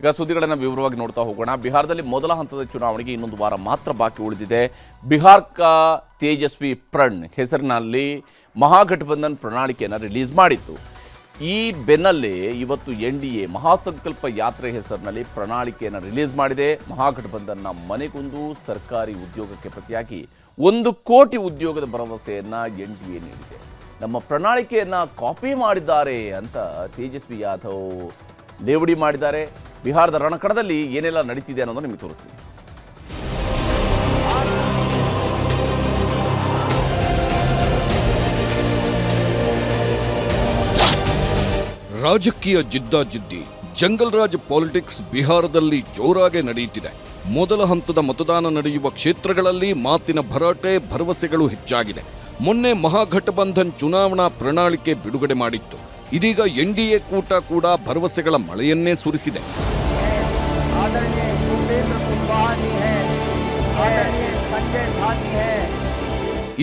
ಈಗ ಸುದ್ದಿಗಳನ್ನು ವಿವರವಾಗಿ ನೋಡ್ತಾ ಹೋಗೋಣ. ಬಿಹಾರದಲ್ಲಿ ಮೊದಲ ಹಂತದ ಚುನಾವಣೆಗೆ ಇನ್ನೊಂದು ವಾರ ಮಾತ್ರ ಬಾಕಿ ಉಳಿದಿದೆ. ಬಿಹಾರ್ ತೇಜಸ್ವಿ ಪ್ರಣ್ ಹೆಸರಿನಲ್ಲಿ ಮಹಾಗಠಬಂಧನ್ ಪ್ರಣಾಳಿಕೆಯನ್ನು ರಿಲೀಸ್ ಮಾಡಿತ್ತು. ಈ ಬೆನ್ನಲ್ಲೇ ಇವತ್ತು ಎನ್ ಡಿ ಎ ಮಹಾಸಂಕಲ್ಪ ಯಾತ್ರೆ ಹೆಸರಿನಲ್ಲಿ ಪ್ರಣಾಳಿಕೆಯನ್ನು ರಿಲೀಸ್ ಮಾಡಿದೆ. ಮಹಾಗಠಬಂಧನ್ನ ಮನೆಗೊಂದು ಸರ್ಕಾರಿ ಉದ್ಯೋಗಕ್ಕೆ ಪ್ರತಿಯಾಗಿ ಒಂದು ಕೋಟಿ ಉದ್ಯೋಗದ ಭರವಸೆಯನ್ನು ಎನ್ ಡಿ ಎ ನೀಡಿದೆ. ನಮ್ಮ ಪ್ರಣಾಳಿಕೆಯನ್ನ ಕಾಪಿ ಮಾಡಿದ್ದಾರೆ ಅಂತ ತೇಜಸ್ವಿ ಯಾದವ್ ಲೇವಡಿ ಮಾಡಿದ್ದಾರೆ. ಬಿಹಾರದ ರಣಕಣದಲ್ಲಿ ಏನೆಲ್ಲ ನಡೀತಿದೆ ಅನ್ನೋದು ನಿಮಗೆ ತೋರಿಸ್ತೀನಿ. ರಾಜಕೀಯ ಜಿದ್ದಾಜಿದ್ದಿ, ಜಂಗಲ್ ರಾಜ್ ಪಾಲಿಟಿಕ್ಸ್ ಬಿಹಾರದಲ್ಲಿ ಜೋರಾಗಿ ನಡೆಯುತ್ತಿದೆ. ಮೊದಲ ಹಂತದ ಮತದಾನ ನಡೆಯುವ ಕ್ಷೇತ್ರಗಳಲ್ಲಿ ಮಾತಿನ ಭರಾಟೆ, ಭರವಸೆಗಳು ಹೆಚ್ಚಾಗಿದೆ. ಮೊನ್ನೆ ಮಹಾಘಟಬಂಧನ್ ಚುನಾವಣಾ ಪ್ರಣಾಳಿಕೆ ಬಿಡುಗಡೆ ಮಾಡಿತ್ತು. ಇದೀಗ ಎನ್ ಡಿ ಎ ಕೂಟ ಕೂಡ ಭರವಸೆಗಳ ಮಳೆಯನ್ನೇ ಸುರಿಸಿದೆ.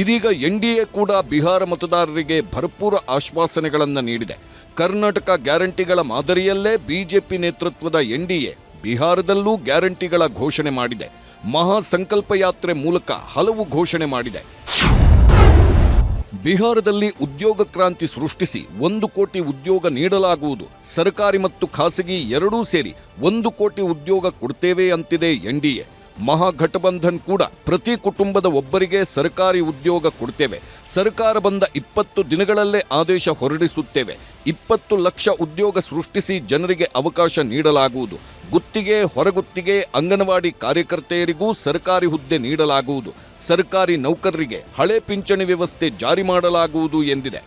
ಇದೀಗ ಎನ್ ಡಿ ಎ ಕೂಡ ಬಿಹಾರ ಮತದಾರರಿಗೆ ಭರಪೂರ ಆಶ್ವಾಸನೆಗಳನ್ನು ನೀಡಿದೆ. ಕರ್ನಾಟಕ ಗ್ಯಾರಂಟಿಗಳ ಮಾದರಿಯಲ್ಲೇ ಬಿಜೆಪಿ ನೇತೃತ್ವದ ಎನ್ ಡಿ ಎ ಬಿಹಾರದಲ್ಲೂ ಗ್ಯಾರಂಟಿಗಳ ಘೋಷಣೆ ಮಾಡಿದೆ. ಮಹಾ ಸಂಕಲ್ಪ ಯಾತ್ರೆ ಮೂಲಕ ಹಲವು ಘೋಷಣೆ ಮಾಡಿದೆ. ಬಿಹಾರದಲ್ಲಿ ಉದ್ಯೋಗ ಕ್ರಾಂತಿ ಸೃಷ್ಟಿಸಿ ಒಂದು ಕೋಟಿ ಉದ್ಯೋಗ ನೀಡಲಾಗುವುದು. ಸರ್ಕಾರಿ ಮತ್ತು ಖಾಸಗಿ ಎರಡೂ ಸೇರಿ ಒಂದು ಕೋಟಿ ಉದ್ಯೋಗ ಕೊಡ್ತೇವೆ ಅಂತಿದೆ ಎನ್ಡಿಎ ಮಹಾಘಟಬಂಧನ್ ಕೂಡ ಪ್ರತಿ ಕುಟುಂಬದ ಒಬ್ಬರಿಗೆ ಸರ್ಕಾರಿ ಉದ್ಯೋಗ ಕೊಡ್ತೇವೆ. ಸರ್ಕಾರ ಬಂದ ಇಪ್ಪತ್ತು ದಿನಗಳಲ್ಲೇ ಆದೇಶ ಹೊರಡಿಸುತ್ತೇವೆ. ಇಪ್ಪತ್ತು ಲಕ್ಷ ಉದ್ಯೋಗ ಸೃಷ್ಟಿಸಿ ಜನರಿಗೆ ಅವಕಾಶ ನೀಡಲಾಗುವುದು. ಗುತ್ತಿಗೆ ಹೊರಗುತ್ತಿಗೆ ಅಂಗನವಾಡಿ ಕಾರ್ಯಕರ್ತೆಯರಿಗೂ ಸರ್ಕಾರಿ ಹುದ್ದೆ ನೀಡಲಾಗುವುದು. ಸರ್ಕಾರಿ ನೌಕರರಿಗೆ ಹಳೆ ಪಿಂಚಣಿ ವ್ಯವಸ್ಥೆ ಜಾರಿ ಮಾಡಲಾಗುವುದು ಎಂದಿದೆ.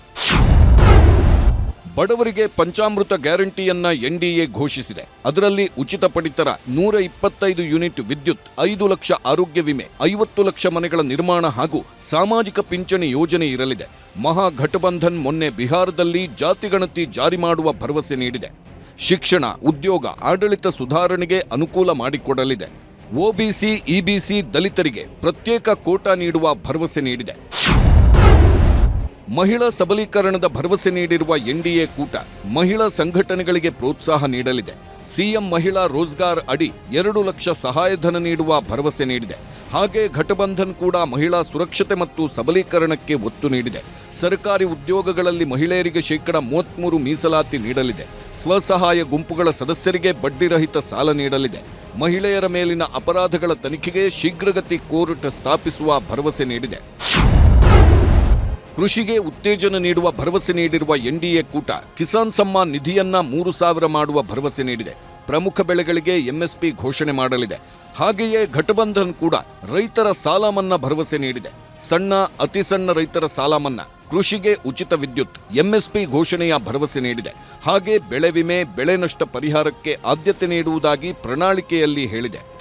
ಬಡವರಿಗೆ ಪಂಚಾಮೃತ ಗ್ಯಾರಂಟಿಯನ್ನ ಎನ್ಡಿಎ ಘೋಷಿಸಿದೆ. ಅದರಲ್ಲಿ ಉಚಿತ ಪಡಿತರ ನೂರ ಇಪ್ಪತ್ತೈದು ಯೂನಿಟ್ ವಿದ್ಯುತ್, ಐದು ಲಕ್ಷ ಆರೋಗ್ಯ ವಿಮೆ, ಐವತ್ತು ಲಕ್ಷ ಮನೆಗಳ ನಿರ್ಮಾಣ ಹಾಗೂ ಸಾಮಾಜಿಕ ಪಿಂಚಣಿ ಯೋಜನೆ ಇರಲಿದೆ. ಮಹಾಘಟಬಂಧನ್ ಮೊನ್ನೆ ಬಿಹಾರದಲ್ಲಿ ಜಾತಿಗಣತಿ ಜಾರಿ ಮಾಡುವ ಭರವಸೆ ನೀಡಿದೆ. ಶಿಕ್ಷಣ, ಉದ್ಯೋಗ, ಆಡಳಿತ ಸುಧಾರಣೆಗೆ ಅನುಕೂಲ ಮಾಡಿಕೊಡಲಿದೆ. ಒಬಿಸಿ ಇಬಿಸಿ ದಲಿತರಿಗೆ ಪ್ರತ್ಯೇಕ ಕೋಟಾ ನೀಡುವ ಭರವಸೆ ನೀಡಿದೆ. ಮಹಿಳಾ ಸಬಲೀಕರಣದ ಭರವಸೆ ನೀಡಿರುವ ಎನ್ಡಿಎ ಕೂಟ ಮಹಿಳಾ ಸಂಘಟನೆಗಳಿಗೆ ಪ್ರೋತ್ಸಾಹ ನೀಡಲಿದೆ. ಸಿಎಂ ಮಹಿಳಾ ರೋಜ್ಗಾರ್ ಅಡಿ ಎರಡು ಲಕ್ಷ ಸಹಾಯಧನ ನೀಡುವ ಭರವಸೆ ನೀಡಿದೆ. ಹಾಗೆ ಘಟಬಂಧನ್ ಕೂಡ ಮಹಿಳಾ ಸುರಕ್ಷತೆ ಮತ್ತು ಸಬಲೀಕರಣಕ್ಕೆ ಒತ್ತು ನೀಡಿದೆ. ಸರ್ಕಾರಿ ಉದ್ಯೋಗಗಳಲ್ಲಿ ಮಹಿಳೆಯರಿಗೆ ಶೇಕಡ ಮೂವತ್ಮೂರು ಮೀಸಲಾತಿ ನೀಡಲಿದೆ. ಸ್ವಸಹಾಯ ಗುಂಪುಗಳ ಸದಸ್ಯರಿಗೆ ಬಡ್ಡಿರಹಿತ ಸಾಲ ನೀಡಲಿದೆ. ಮಹಿಳೆಯರ ಮೇಲಿನ ಅಪರಾಧಗಳ ತನಿಖೆಗೆ ಶೀಘ್ರಗತಿ ಕೋರ್ಟ್ ಸ್ಥಾಪಿಸುವ ಭರವಸೆ ನೀಡಿದೆ. ಕೃಷಿಗೆ ಉತ್ತೇಜನ ನೀಡುವ ಭರವಸೆ ನೀಡಿರುವ ಎನ್ಡಿಎ ಕೂಟ ಕಿಸಾನ್ ಸಮ್ಮಾನ್ ನಿಧಿಯನ್ನ ಮೂರು ಸಾವಿರ ಮಾಡುವ ಭರವಸೆ ನೀಡಿದೆ. ಪ್ರಮುಖ ಬೆಳೆಗಳಿಗೆ ಎಂಎಸ್ಪಿ ಘೋಷಣೆ ಮಾಡಲಿದೆ. ಹಾಗೆಯೇ ಘಟಬಂಧನ್ ಕೂಡ ರೈತರ ಸಾಲ ಮನ್ನಾ ಭರವಸೆ ನೀಡಿದೆ. ಸಣ್ಣ, ಅತಿ ಸಣ್ಣ ರೈತರ ಸಾಲ ಮನ್ನಾ. ಕೃಷಿಗೆ ಉಚಿತ ವಿದ್ಯುತ್, ಎಂಎಸ್ಪಿ ಘೋಷಣೆಯ ಭರವಸೆ ನೀಡಿದೆ. ಹಾಗೆ ಬೆಳೆ ವಿಮೆ, ಬೆಳೆ ನಷ್ಟ ಪರಿಹಾರಕ್ಕೆ ಆದ್ಯತೆ ನೀಡುವುದಾಗಿ ಪ್ರಣಾಳಿಕೆಯಲ್ಲಿ ಹೇಳಿದೆ.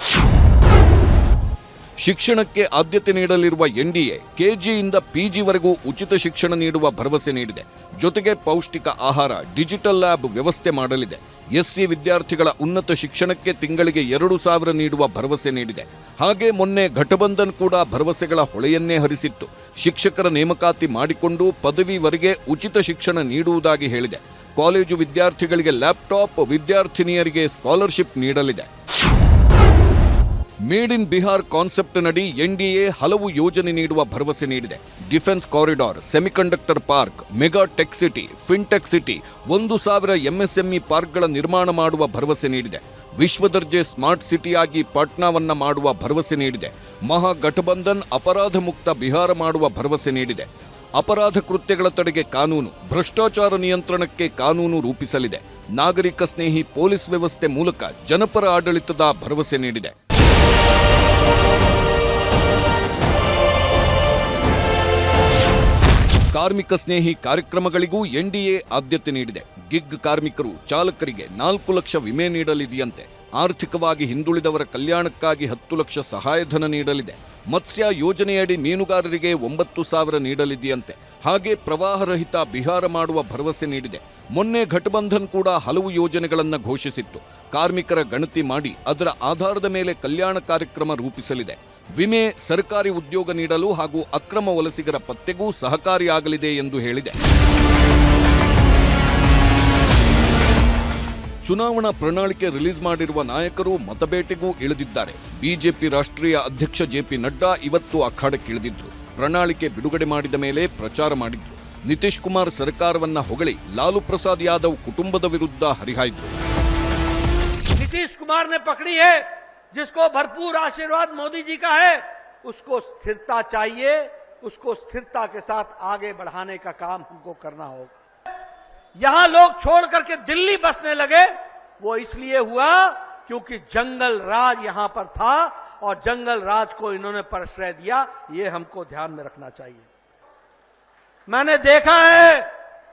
ಶಿಕ್ಷಣಕ್ಕೆ ಆದ್ಯತೆ ನೀಡಲಿರುವ ಎನ್ಡಿಎ, ಕೆಜಿಯಿಂದ ಪಿಜಿವರೆಗೂ ಉಚಿತ ಶಿಕ್ಷಣ ನೀಡುವ ಭರವಸೆ ನೀಡಿದೆ. ಜೊತೆಗೆ ಪೌಷ್ಟಿಕ ಆಹಾರ, ಡಿಜಿಟಲ್ ಲ್ಯಾಬ್ ವ್ಯವಸ್ಥೆ ಮಾಡಲಿದೆ. ಎಸ್ಸಿ ವಿದ್ಯಾರ್ಥಿಗಳ ಉನ್ನತ ಶಿಕ್ಷಣಕ್ಕೆ ತಿಂಗಳಿಗೆ ಎರಡು ಸಾವಿರ ನೀಡುವ ಭರವಸೆ ನೀಡಿದೆ. ಹಾಗೆ ಮೊನ್ನೆ ಘಟಬಂಧನ್ ಕೂಡ ಭರವಸೆಗಳ ಹೊಳೆಯನ್ನೇ ಹರಿಸಿತ್ತು. ಶಿಕ್ಷಕರ ನೇಮಕಾತಿ ಮಾಡಿಕೊಂಡು ಪದವಿವರೆಗೆ ಉಚಿತ ಶಿಕ್ಷಣ ನೀಡುವುದಾಗಿ ಹೇಳಿದೆ. ಕಾಲೇಜು ವಿದ್ಯಾರ್ಥಿಗಳಿಗೆ ಲ್ಯಾಪ್ಟಾಪ್ ವಿದ್ಯಾರ್ಥಿನಿಯರಿಗೆ ಸ್ಕಾಲರ್ಶಿಪ್ ನೀಡಲಿದೆ. ಮೇಡ್ ಇನ್ ಬಿಹಾರ್ ಕಾನ್ಸೆಪ್ಟ್ನಡಿ ಎನ್ಡಿಎ ಹಲವು ಯೋಜನೆ ನೀಡುವ ಭರವಸೆ ನೀಡಿದೆ. Defence corridor, semiconductor park, mega tech city, fintech city ಒಂದು ಸಾವಿರ ಎಂಎಸ್ಎಂಇ ಪಾರ್ಕ್ಗಳ ನಿರ್ಮಾಣ ಮಾಡುವ ಭರವಸೆ ನೀಡಿದೆ. ವಿಶ್ವದರ್ಜೆ ಸ್ಮಾರ್ಟ್ ಸಿಟಿಯಾಗಿ ಪಾಟ್ನಾವನ್ನ ಮಾಡುವ ಭರವಸೆ ನೀಡಿದೆ. ಮಹಾಗಠಬಂಧನ್ ಅಪರಾಧ ಮುಕ್ತ ಬಿಹಾರ ಮಾಡುವ ಭರವಸೆ ನೀಡಿದೆ. ಅಪರಾಧ ಕೃತ್ಯಗಳ ತಡೆಗೆ ಕಾನೂನು, ಭ್ರಷ್ಟಾಚಾರ ನಿಯಂತ್ರಣಕ್ಕೆ ಕಾನೂನು ರೂಪಿಸಲಿದೆ. ನಾಗರಿಕ ಸ್ನೇಹಿ ಪೊಲೀಸ್ ವ್ಯವಸ್ಥೆ ಮೂಲಕ ಜನಪರ ಆಡಳಿತದ ಭರವಸೆ ನೀಡಿದೆ. ಕಾರ್ಮಿಕ ಸ್ನೇಹಿ ಕಾರ್ಯಕ್ರಮಗಳಿಗೂ ಎನ್ಡಿಎ ಆದ್ಯತೆ ನೀಡಿದೆ. ಗಿಗ್ ಕಾರ್ಮಿಕರು ಚಾಲಕರಿಗೆ ನಾಲ್ಕು ಲಕ್ಷ ವಿಮೆ ನೀಡಲಿದೆಯಂತೆ. ಆರ್ಥಿಕವಾಗಿ ಹಿಂದುಳಿದವರ ಕಲ್ಯಾಣಕ್ಕಾಗಿ ಹತ್ತು ಲಕ್ಷ ಸಹಾಯಧನ ನೀಡಲಿದೆ. ಮತ್ಸ್ಯ ಯೋಜನೆಯಡಿ ಮೀನುಗಾರರಿಗೆ ಒಂಬತ್ತು ಸಾವಿರ ನೀಡಲಿದೆಯಂತೆ. ಹಾಗೆ ಪ್ರವಾಹರಹಿತ ಬಿಹಾರ ಮಾಡುವ ಭರವಸೆ ನೀಡಿದೆ. ಮೊನ್ನೆ ಘಟಬಂಧನ್ ಕೂಡ ಹಲವು ಯೋಜನೆಗಳನ್ನು ಘೋಷಿಸಿತ್ತು. ಕಾರ್ಮಿಕರ ಗಣತಿ ಮಾಡಿ ಅದರ ಆಧಾರದ ಮೇಲೆ ಕಲ್ಯಾಣ ಕಾರ್ಯಕ್ರಮ ರೂಪಿಸಲಿದೆ. ವಿಮೆ ಸರ್ಕಾರಿ ಉದ್ಯೋಗ ನೀಡಲು ಹಾಗೂ ಅಕ್ರಮ ವಲಸಿಗರ ಪತ್ತೆಗೂ ಸಹಕಾರಿಯಾಗಲಿದೆ ಎಂದು ಹೇಳಿದೆ. ಚುನಾವಣಾ ಪ್ರಣಾಳಿಕೆ ರಿಲೀಸ್ ಮಾಡಿರುವ ನಾಯಕರು ಮತಬೇಟೆಗೂ ಇಳಿದಿದ್ದಾರೆ. ಬಿಜೆಪಿ ರಾಷ್ಟ್ರೀಯ ಅಧ್ಯಕ್ಷ ಜೆಪಿ ನಡ್ಡಾ ಇವತ್ತು ಅಖಾಡಕ್ಕಿಳಿದಿದ್ರು ಪ್ರಣಾಳಿಕೆ ಬಿಡುಗಡೆ ಮಾಡಿದ ಮೇಲೆ ಪ್ರಚಾರ ಮಾಡಿದ್ರು. ನಿತೀಶ್ ಕುಮಾರ್ ಸರ್ಕಾರವನ್ನ ಹೊಗಳಿ ಲಾಲು ಪ್ರಸಾದ್ ಯಾದವ್ ಕುಟುಂಬದ ವಿರುದ್ಧ ಹರಿಹಾಯ್ದು ನಿತೀಶ್ ಕುಮಾರ್ जिसको भरपूर आशीर्वाद मोदी जी का है, उसको स्थिरता चाहिए, उसको स्थिरता के साथ आगे बढ़ाने का काम हमको करना होगा। यहाँ लोग छोड़ करके दिल्ली बसने लगे, वो इसलिए हुआ क्योंकि जंगल राज यहाँ पर था और जंगल राज को इन्होंने प्रश्रय दिया, ये हमको ध्यान में रखना चाहिए। मैंने देखा है,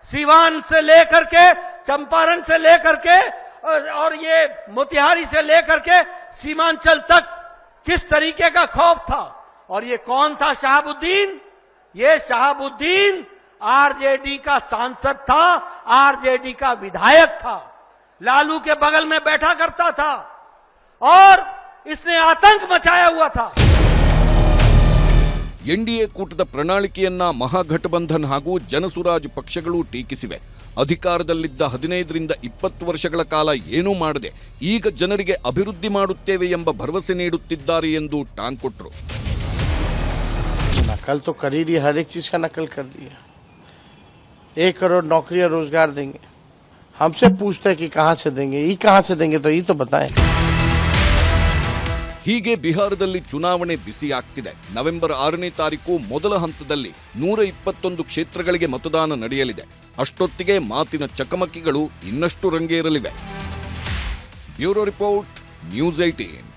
सीवान से लेकर के, चंपारण से लेकर के और- ये मोतिहारी से लेकर के सीमांचल तक किस तरीके का खौफ था? और ये कौन था शहाबुद्दीन? ये शहाबुद्दीन आरजेडी का सांसद था, आरजेडी का विधायक था। लालू के बगल में बैठा करता था और इसने आतंक मचाया हुआ था। ಎನ್ಡಿಎ ಕೂಟದ ಪ್ರಣಾಳಿಕೆಯನ್ನ ಮಹಾಗಠಬಂಧನ್ ಹಾಗೂ ಜನಸುರಾಜ್ ಪಕ್ಷಗಳು ಟೀಕಿಸಿವೆ ಅಧಿಕಾರದಲ್ಲಿದ್ದ ಹದಿನೈದರಿಂದ ಇಪ್ಪತ್ತು ವರ್ಷಗಳ ಕಾಲ ಏನೂ ಮಾಡದೆ ಈಗ ಜನರಿಗೆ ಅಭಿವೃದ್ಧಿ ಮಾಡುತ್ತೇವೆ ಎಂಬ ಭರವಸೆ ನೀಡುತ್ತಿದ್ದಾರೆ ಎಂದು ಟಾಂಗ್ ಕೊಟ್ರು नकल तो कर ही रही है, हर एक चीज का नकल कर रही है एक करोड़ नौकरियां रोजगार देंगे हमसे पूछते हैं कि कहाँ से देंगे ये कहाँ से देंगे तो ये तो बताएं ಹೀಗೆ ಬಿಹಾರದಲ್ಲಿ ಚುನಾವಣೆ ಬಿಸಿಯಾಗ್ತಿದೆ ನವೆಂಬರ್ ಆರನೇ ತಾರೀಕು ಮೊದಲ ಹಂತದಲ್ಲಿ ನೂರ ಇಪ್ಪತ್ತೊಂದು ಕ್ಷೇತ್ರಗಳಿಗೆ ಮತದಾನ ನಡೆಯಲಿದೆ. ಅಷ್ಟೊತ್ತಿಗೆ ಮಾತಿನ ಚಕಮಕಿಗಳು ಇನ್ನಷ್ಟು ರಂಗೇರಲಿವೆ. Bureau report, news eighteen